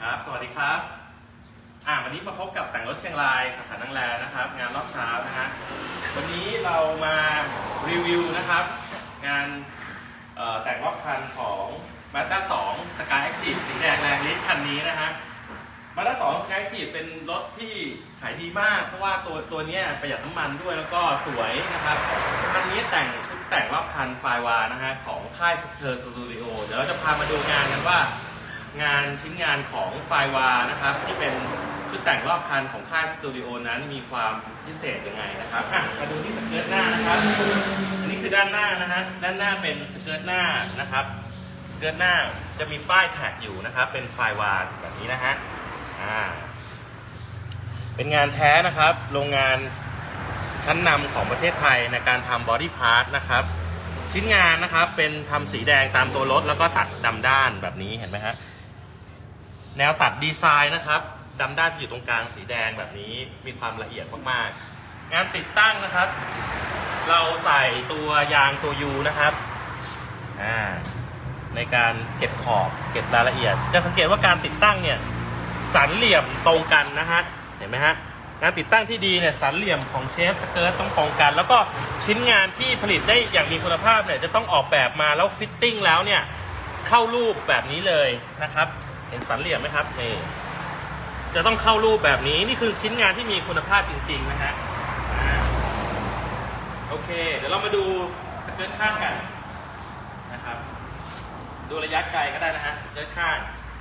ครับ สวัสดีครับ อ่าวันนี้มาพบกับแต่งรถเชียงรายสาขานังแลนะครับ งานรอบเช้านะฮะ วันนี้เรามารีวิวนะครับ งานแต่งรอบคันของ Mazda 2 Sky Active สีแดงแรงฤทธิ์คันนี้นะฮะ Mazda 2 Sky Active เป็นรถที่ขายดีมาก เพราะว่าตัวตัวนี้ประหยัดน้ำมันด้วยแล้วก็สวยนะครับ คันนี้แต่งชุดแต่งรอบคันไฟวานะฮะของค่ายเธอร์สตูดิโอเดี๋ยวเราจะพามาดูงานกันว่า งานชิ้นงานของไฟวานะครับ ที่เป็นชุดแต่งรอบคันของค่ายสตูดิโอนั้นมีความพิเศษยังไงนะครับอะมาดูที่สเกิร์ตหน้านะครับ อันนี้คือด้านหน้านะฮะด้านหน้าเป็นสเกิร์ตหน้านะครับสเกิร์ตหน้าจะมีป้ายแท็กอยู่นะครับ เป็นไฟวาแบบนี้นะฮะอ่าเป็นงานแท้นะครับโรงงานชั้นนำของประเทศไทยในการทำบอดี้พาร์ทนะครับชิ้นงานนะครับเป็นทำสีแดงตามตัวรถแล้วก็ตัดดำด้านแบบนี้เห็นไหมฮะ แนวตัดดีไซน์นะครับดำด้านที่อยู่ตรงกลางสีแดงแบบนี้มีความละเอียดมากๆ งานติดตั้งนะครับ เราใส่ตัวยางตัวยูนะครับอ่าในการเก็บขอบเก็บรายละเอียด จะสังเกตว่าการติดตั้งเนี่ยสันเหลี่ยมตรงกันนะฮะเห็นไหมฮะงานติดตั้งที่ดีเนี่ยสันเหลี่ยมของเชฟสเกิร์ตต้องตรงกัน แล้วก็ชิ้นงานที่ผลิตได้อย่างมีคุณภาพเนี่ยจะต้องออกแบบมาแล้วฟิตติ้งแล้วเนี่ยเข้ารูปแบบนี้เลยนะครับ เห็นสันเหลี่ยมไหมครับนี่จะต้องเข้ารูปแบบนี้นี่คือชิ้นงานที่มีคุณภาพจริงๆนะฮะโอเค เดี๋ยวเรามาดูสเกิร์ตข้างกันนะครับ ดูระยะไกลก็ได้นะฮะสเกิร์ตข้าง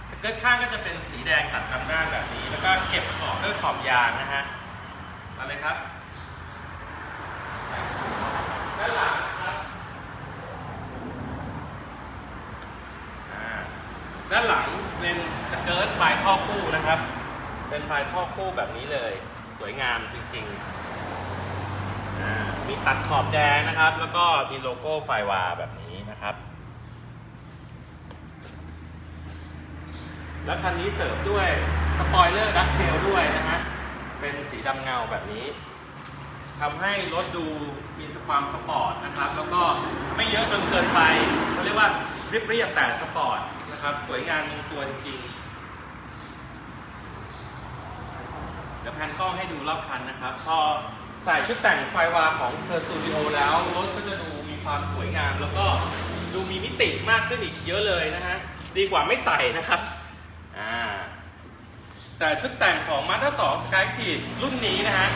สเกิร์ตข้างก็จะเป็นสีแดงตัดนำหน้าแบบนี้ แล้วก็เก็บขอบด้วยขอบยางนะฮะมาเลยครับ ด้านหลังนะครับอ่าด้านหลัง เกิร์ตปลายท่อคู่นะครับ เป็นปลายท่อคู่แบบนี้เลย สวยงามจริงๆ มีตัดขอบแดงนะครับ แล้วก็มีโลโก้ไฟวาแบบนี้นะครับ แล้วคันนี้เสริมด้วยสปอยเลอร์ดักเทลด้วยนะฮะ เป็นสีดำเงาแบบนี้ทำให้รถดูมีความสปอร์ตนะครับ แล้วก็ไม่เยอะจนเกินไปเขาเรียกว่าเรียบเรียบแต่สปอร์ตนะครับ สวยงามตัวจริงๆ เดี๋ยว แพนกล้องให้ดูรอบคันนะครับ พอใส่ชุดแต่งไฟวาของเธอสตูดิโอแล้วรถก็จะดูมีความสวยงาม แล้วก็ดูมีมิติมากขึ้นอีกเยอะเลยนะฮะ ดีกว่าไม่ใส่นะครับ อ่า แต่ชุดแต่งของ Mazda 2 Skyactiv รุ่นนี้นะฮะ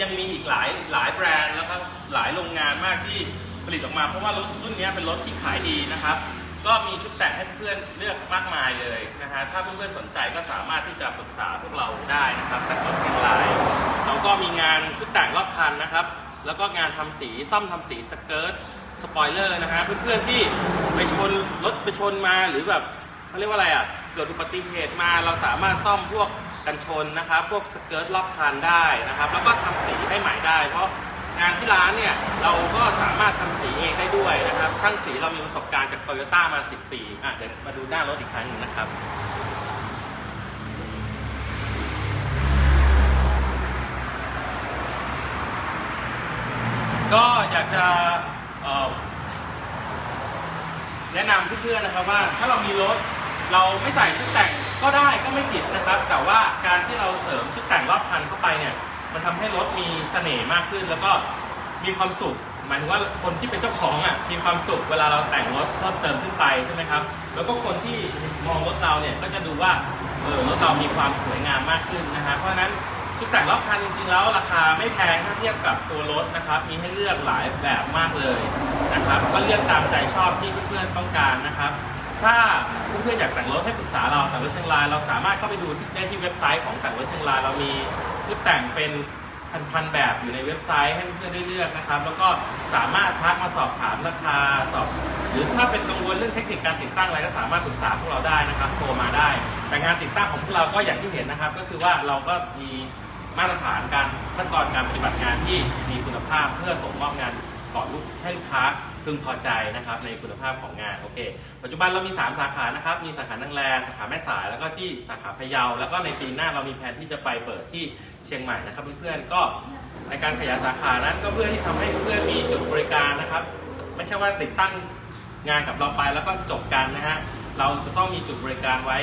ยังมีอีกหลายหลายแบรนด์แล้วครับ หลายโรงงานมากที่ผลิตออกมา เพราะว่ารถรุ่นนี้เป็นรถที่ขายดีนะครับ ก็มีชุดแต่งให้เพื่อนเลือกมากมายเลยนะฮะถ้าเพื่อนๆสนใจก็สามารถที่จะปรึกษาพวกเราได้นะครับแต่งรถเชียงรายเราก็มีงานชุดแต่งรอบคันนะครับ แล้วก็งานทำสีซ่อมทำสีสเกิร์ตสปอยเลอร์นะฮะเพื่อนๆที่ไปชนรถไปชนมาหรือแบบเขาเรียกว่าอะไรอะเกิดอุบัติเหตุมาเราสามารถซ่อมพวกกันชนนะครับ พวกสเกิร์ตรอบคันได้นะครับ แล้วก็ทำสีให้ใหม่ได้เพราะ งานที่ร้านเนี่ยเราก็สามารถทำสีเองได้ด้วยนะครับช่างสีเรามีประสบการณ์จากโตโยต้ามา 10 ปีอะเดี๋ยวมาดูหน้ารถอีกครั้งหนึงนะครับก็อยากจะแนะนำเพื่อนๆนะครับว่าถ้าเรามีรถเราไม่ใส่ชุดแต่งก็ได้ก็ไม่ผิดนะครับ แต่ว่าการที่เราเสริมชุดแต่งรอบคันเข้าไปเนี่ย มันทำให้รถมีเสน่ห์มากขึ้น แล้วก็มีความสุขหมายถึงว่าคนที่เป็นเจ้าของอะมีความสุขเวลาเราแต่งรถเพิ่มเติมขึ้นไปใช่ไหมครับ แล้วก็คนที่มองรถเราเนี่ยก็จะดูว่าเออรถเรามีความสวยงามมากขึ้นนะฮะเพราะฉะนั้นชุดแต่งรอบคันจริงๆแล้วราคาไม่แพงถ้าเทียบกับตัวรถนะครับ มีให้เลือกหลายแบบมากเลยนะครับ ก็เลือกตามใจชอบที่เพื่อนๆต้องการนะครับ ถ้าเพื่อนๆอยากแต่งรถให้ปรึกษาเราแต่งรถเชียงรายเราสามารถเข้าไปดูได้ที่เว็บไซต์ของแต่งรถเชียงรายเรามี ชุดแต่งเป็นพันๆแบบอยู่ในเว็บไซต์ให้เพื่อนๆได้เลือกนะครับ แล้วก็สามารถทักมาสอบถามราคาสอบ หรือถ้าเป็นกังวลเรื่องเทคนิคการติดตั้งอะไรก็สามารถปรึกษาพวกเราได้นะครับโทรมาได้ แต่งานติดตั้งของพวกเราก็อย่างที่เห็นนะครับ ก็คือว่าเราก็มีมาตรฐานการขั้นตอนการปฏิบัติงานที่มีคุณภาพเพื่อส่งมอบงานก่อนลูกให้ลูกค้า พึงพอใจนะครับในคุณภาพของงานโอเค ปัจจุบันเรามี 3 สาขานะครับมีสาขานังแลสาขาแม่สาย แล้วก็ที่สาขาพะเยา แล้วก็ในปีหน้าเรามีแผนที่จะไปเปิดที่เชียงใหม่นะครับเพื่อนๆก็ในการขยายสาขานั้นก็เพื่อที่ทำให้เพื่อนๆมีจุดบริการนะครับ ไม่ใช่ว่าติดตั้งงานกับเราไปแล้วก็จบกันนะฮะเราจะต้องมีจุดบริการไว้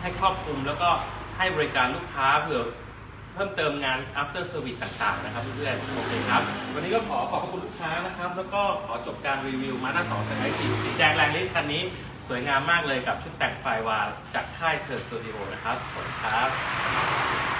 ให้ครอบคลุมแล้วก็ให้บริการลูกค้าเผื่อ เพิ่มเติมงาน after service ต่างๆ นะครับเพื่อนๆโอเคครับ วันนี้ก็ขอขอบพระคุณลูกค้านะครับ แล้วก็ขอจบการรีวิวมาด้าสองสกายทีสีแดงแรงฤทธิ์คันนี้ สวยงามมากเลยกับชุดแต่งไฟวาล์จากค่ายเทิร์สตูดิโอนะครับ สวัสดีครับ